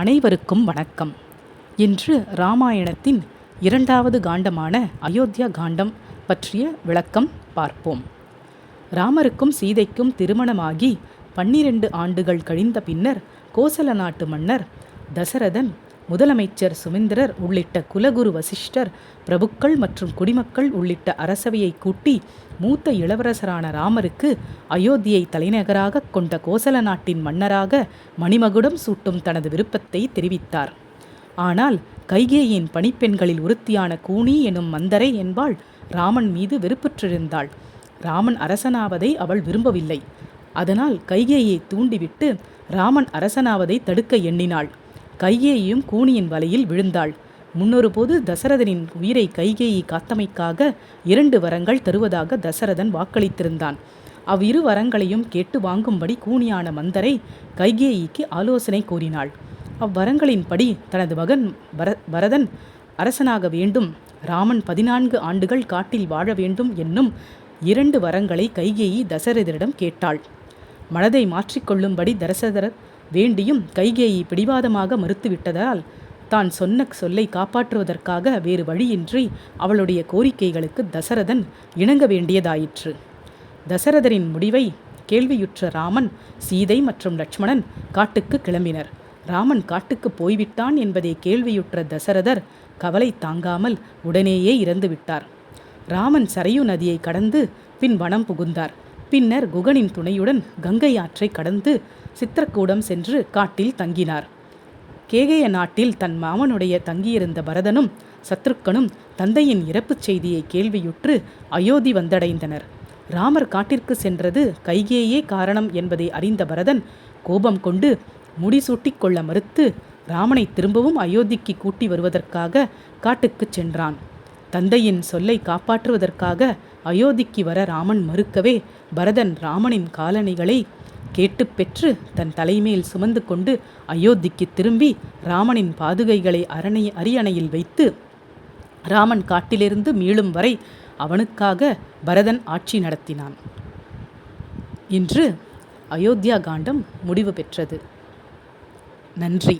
அனைவருக்கும் வணக்கம். இன்று ராமாயணத்தின் இரண்டாவது காண்டமான அயோத்தியா காண்டம் பற்றிய விளக்கம் பார்ப்போம். ராமருக்கும் சீதைக்கும் திருமணமாகி பன்னிரண்டு ஆண்டுகள் கழிந்த பின்னர் கோசல நாட்டு மன்னர் தசரதன் முதலமைச்சர் சுமந்திரர் உள்ளிட்ட குலகுரு வசிஷ்டர் பிரபுக்கள் மற்றும் குடிமக்கள் உள்ளிட்ட அரசவையை கூட்டி மூத்த இளவரசரான ராமருக்கு அயோத்தியை தலைநகராக கொண்ட கோசல நாட்டின் மன்னராக மணிமகுடம் சூட்டும் தனது விருப்பத்தை தெரிவித்தார். ஆனால் கைகேயின் பணிப்பெண்களில் ஒருத்தியான கூனி எனும் மந்தரை என்பாள் ராமன் மீது வெறுப்புற்றிருந்தாள். ராமன் அரசனாவதை அவள் விரும்பவில்லை. அதனால் கைகேயை தூண்டிவிட்டு ராமன் அரசனாவதை தடுக்க எண்ணினாள். கைகேயும் கூனியின் வலையில் விழுந்தாள். முன்னொரு போது தசரதனின் உயிரை கைகேயி காத்தமைக்காக இரண்டு வரங்கள் தருவதாக தசரதன் வாக்களித்திருந்தான். அவ்விரு வரங்களையும் கேட்டு வாங்கும்படி கூனியான மந்தரை கைகேயிக்கு ஆலோசனை கூறினாள். அவ்வரங்களின்படி தனது மகன் பர பரதன் அரசனாக வேண்டும். ராமன் பதினான்கு ஆண்டுகள் காட்டில் வாழ வேண்டும் என்னும் இரண்டு வரங்களை கைகேயி தசரதரிடம் கேட்டாள். மனதை மாற்றிக்கொள்ளும்படி தசரதர் வேண்டியும் கைகேயி பிடிவாதமாக மறுத்துவிட்டதால் தான் சொன்ன சொல்லை காப்பாற்றுவதற்காக வேறு வழியின்றி அவளுடைய கோரிக்கைகளுக்கு தசரதன் இணங்க வேண்டியதாயிற்று. தசரதரின் முடிவை கேள்வியுற்ற ராமன் சீதை மற்றும் லட்சுமணன் காட்டுக்கு கிளம்பினர். ராமன் காட்டுக்கு போய்விட்டான் என்பதை கேள்வியுற்ற தசரதர் கவலை தாங்காமல் உடனேயே இறந்து விட்டார் ராமன் சரையு நதியை கடந்து பின் வனம் புகுந்தார். பின்னர் குகனின் துணையுடன் கங்கை ஆற்றை கடந்து சித்திரக்கூடம் சென்று காட்டில் தங்கினார். கேகய நாட்டில் தன் மாமனுடைய தங்கியிருந்த பரதனும் சத்ருக்கனும் தந்தையின் இறப்புச் செய்தியை கேள்வியுற்று அயோத்தி வந்தடைந்தனர். ராமர் காட்டிற்கு சென்றது கைகேயே காரணம் என்பதை அறிந்த பரதன் கோபம் கொண்டு முடிசூட்டிக் கொள்ள மறுத்து ராமனை திரும்பவும் அயோத்திக்கு கூட்டி வருவதற்காக காட்டுக்குச் சென்றான். தந்தையின் சொல்லை காப்பாற்றுவதற்காக அயோத்திக்கு வர ராமன் மறுக்கவே பரதன் ராமனின் காலணிகளை கேட்டு பெற்று தன் தலைமேல் சுமந்து கொண்டு அயோத்திக்கு திரும்பி ராமனின் பாதுகைகளை அரணை அரியணையில் வைத்து ராமன் காட்டிலிருந்து மீளும் வரை அவனுக்காக பரதன் ஆட்சி நடத்தினான். இன்று அயோத்தியா காண்டம் முடிவு பெற்றது. நன்றி.